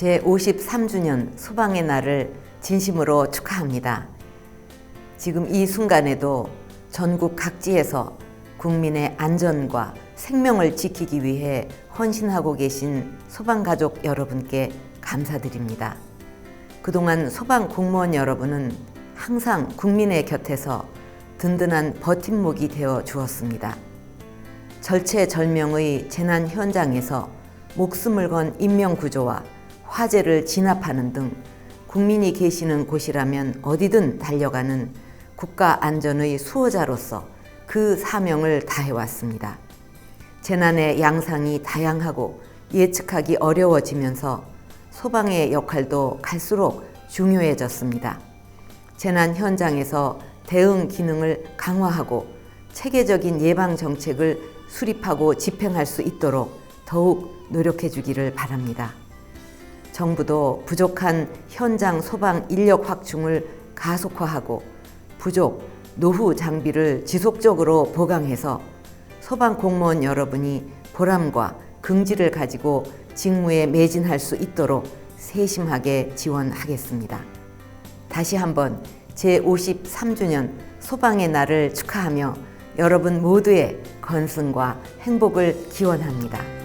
제53주년 소방의 날을 진심으로 축하합니다. 지금 이 순간에도 전국 각지에서 국민의 안전과 생명을 지키기 위해 헌신하고 계신 소방가족 여러분께 감사드립니다. 그동안 소방 공무원 여러분은 항상 국민의 곁에서 든든한 버팀목이 되어 주었습니다. 절체절명의 재난 현장에서 목숨을 건 인명구조와 화재를 진압하는 등 국민이 계시는 곳이라면 어디든 달려가는 국가 안전의 수호자로서 그 사명을 다해왔습니다. 재난의 양상이 다양하고 예측하기 어려워지면서 소방의 역할도 갈수록 중요해졌습니다. 재난 현장에서 대응 기능을 강화하고 체계적인 예방 정책을 수립하고 집행할 수 있도록 더욱 노력해 주기를 바랍니다. 정부도 부족한 현장 소방 인력 확충을 가속화하고 부족 노후 장비를 지속적으로 보강해서 소방 공무원 여러분이 보람과 긍지를 가지고 직무에 매진할 수 있도록 세심하게 지원하겠습니다. 다시 한번 제53주년 소방의 날을 축하하며 여러분 모두의 건승과 행복을 기원합니다.